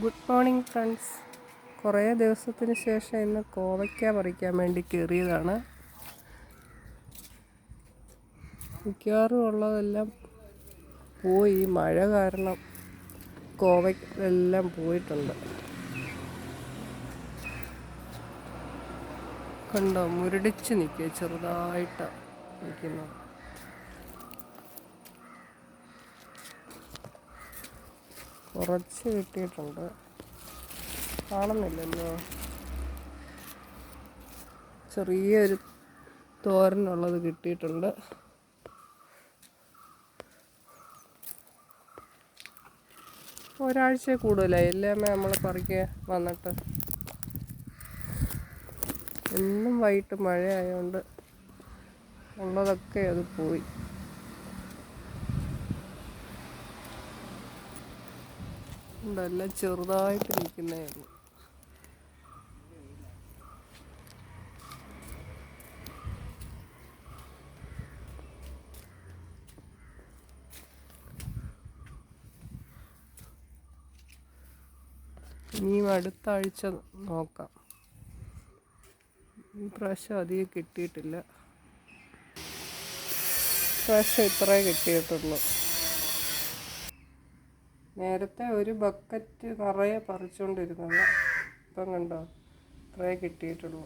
Good morning friends. കുറേ ദിവസത്തിന് ശേഷം ഇന്ന് കോവയ്ക്ക പറിക്കാൻ വേണ്ടി കയറിയതാണ്. മിക്കവാറും ഉള്ളതെല്ലാം പോയി. മഴ കാരണം കോവയ്ക്കെല്ലാം പോയിട്ടുണ്ട്. കണ്ടോ? മുരടിച്ച് നിൽക്കുക. ചെറുതായിട്ട് നിൽക്കുന്നത്. കുറച്ച് കിട്ടിയിട്ടുണ്ട്. കാണുന്നില്ലല്ലോ. ചെറിയൊരു തോരനുള്ളത് കിട്ടിയിട്ടുണ്ട്. ഒരാഴ്ച കൂടുതലായി. എല്ലാമേ നമ്മൾ പറിക്ക വന്നിട്ട്? എന്നും വൈകിട്ട് മഴയായതുകൊണ്ട് ഉള്ളതൊക്കെ അത് പോയി. എല്ലാം ചെറുതായിട്ട് നിൽക്കുന്നേ ഇനിയും അടുത്ത ആഴ്ച നോക്കാം. ഈ പ്രാവശ്യം അധികം കിട്ടിയിട്ടില്ല. പ്രാവശ്യം ഇത്രേ കിട്ടിയിട്ടുള്ളൂ. നേരത്തെ ഒരു ബക്കറ്റ് നിറയെ പറിച്ചുകൊണ്ടിരുന്നത് ഇപ്പം കണ്ടോ? ഇത്രേ കിട്ടിയിട്ടുള്ളൂ.